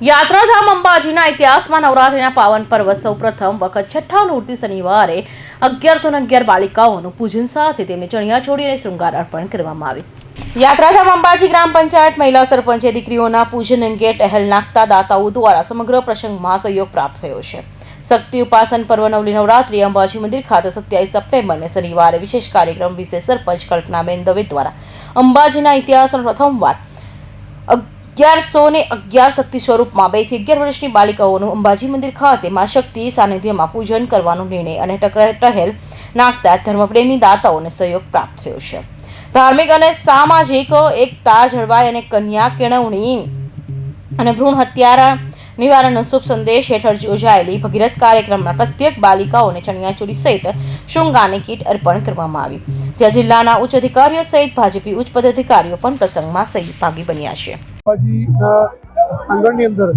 યાત્રાધામ અંબાજીના ઇતિહાસમાં નવરાત્રિના પાવન પર્વ સૌ પ્રથમ વખત છઠ્ઠા મૂર્તિ શનિવારે અગિયારસો અગિયાર બાલિકાઓનું પૂજન સાથે તેમને ચણિયા છોડી અને શૃંગાર અર્પણ કરવામાં આવી યાત્રાધામ અંબાજી ગ્રામ પંચાયત મહિલા સરપંચે દીકરીઓના પૂજન અંગે ટહેલ નાખતા દાતાઓ દ્વારા સમગ્ર પ્રસંગમાં સહયોગ પ્રાપ્ત થયો છે. શક્તિ ઉપાસન પર્વ નવલી નવરાત્રી અંબાજી મંદિર ખાતે સત્યાવીસ સપ્ટેમ્બરને શનિવારે વિશેષ કાર્યક્રમ વિશે સરપંચ કલ્પનાબેન દવે દ્વારા અંબાજીના ઇતિહાસનો પ્રથમવાર અગિયારસો ને અગિયાર શક્તિ સ્વરૂપમાં બેથી અગિયાર વર્ષની બાલિકાઓનું અંબાજી મંદિર ખાતે માં શક્તિ સાનિધ્યમાં પૂજન કરવાનો નિર્ણય અને ટહેલ નાખતા ધર્મપ્રેમી દાતાઓને સહયોગ પ્રાપ્ત થયો છે. ધાર્મિક અને સામાજિક એકતા, જળવાઈ અને કન્યા કેળવણી અને ભ્રૂણ હત્યારા નિવારણ શુભ સંદેશ હેઠળ યોજાયેલી ભગીરથ કાર્યક્રમમાં પ્રત્યેક બાલિકાઓને ચણિયાચોળી સહિત શૃંગારની કીટ અર્પણ કરવામાં આવી. જ્યાં જિલ્લાના ઉચ્ચ અધિકારીઓ સહિત ભાજપી ઉચ્ચ પદાધિકારીઓ પણ પ્રસંગમાં સહભાગી બન્યા છે. અંબાજીના આંગણની અંદર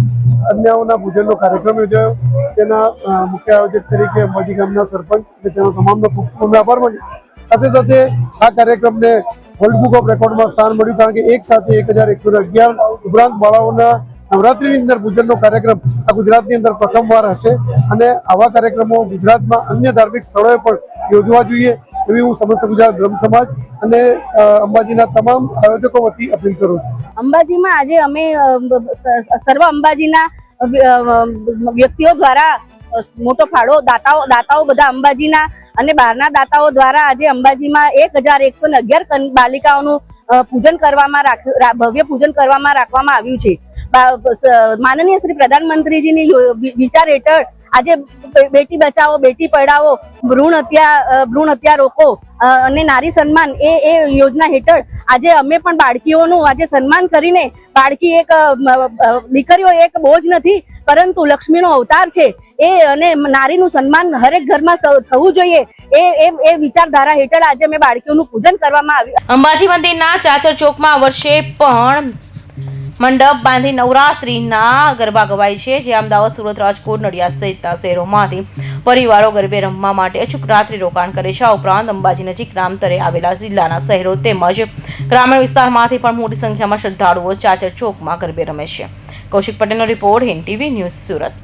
કન્યાઓના પૂજનનો કાર્યક્રમ યોજાયો. તેના મુખ્ય આયોજક તરીકે અંબાજી ગામના સરપંચ અને તેનો તમામનો ખૂબ ખૂબ આભાર માન્યો. સાથે સાથે આ કાર્યક્રમને વર્લ્ડ બુક ઓફ રેકોર્ડમાં સ્થાન મળ્યું કારણ કે એક સાથે એક હજાર એકસો અગિયાર ઉપરાંત બાળાઓના નવરાત્રિની અંદર પૂજનનો કાર્યક્રમ આ ગુજરાતની અંદર પ્રથમવાર હશે. અને આવા કાર્યક્રમો ગુજરાતમાં અન્ય ધાર્મિક સ્થળોએ પણ યોજવા જોઈએ. એવી હું સમસ્ત ગુજરાત બ્રહ્મ સમાજ અને અંબાજીના તમામ આયોજકો વતી અપીલ કરું છું. અંબાજીમાં આજે અમે સર્વ અંબાજીના વ્યક્તિઓ દ્વારા મોટો ફાળો દાતાઓ દાતાઓ બધા અંબાજીના અને બહારના દાતાઓ દ્વારા આજે અંબાજીમાં એક હજાર એકસો ને અગિયાર બાલિકાઓનું પૂજન કરવામાં ભવ્ય પૂજન કરવામાં રાખવામાં આવ્યું છે. માનનીય શ્રી પ્રધાનમંત્રીજીની વિચાર હેઠળ આજે બેટી બચાવો બેટી પઢાવો ભ્રૂણ હત્યા ભ્રૂણ હત્યા રોકો અને નારી સન્માન એ એ યોજના હેઠળ આજે અમે પણ બાળકીઓનું આજે સન્માન કરીને બાળકી એક મ, દીકરીઓ એક બોજ નથી પરંતુ લક્ષ્મીનો અવતાર છે. એ અને નારીનું સન્માન હરેક ઘરમાં થવું જોઈએ. એ એ એ વિચારધારા હેઠળ આજે અમે બાળકીઓનું પૂજન કરવામાં આવ્યું. અંબાજી મંદિરના ચાચર ચોકમાં વર્ષે પણ મંડપ બાંધી નવરાત્રિના ગરબા ગવાય છે, જે અમદાવાદ, સુરત, રાજકોટ, નડિયાદ સહિતના શહેરોમાંથી પરિવારો ગરબે રમવા માટે અચૂક રાત્રિ રોકાણ કરે છે. આ ઉપરાંત અંબાજી નજીક રામતરે આવેલા જિલ્લાના શહેરો તેમજ ગ્રામીણ વિસ્તારમાંથી પણ મોટી સંખ્યામાં શ્રદ્ધાળુઓ ચાચર ચોકમાં ગરબે રમે છે. કૌશિક પટેલનો report Hind TV news Surat.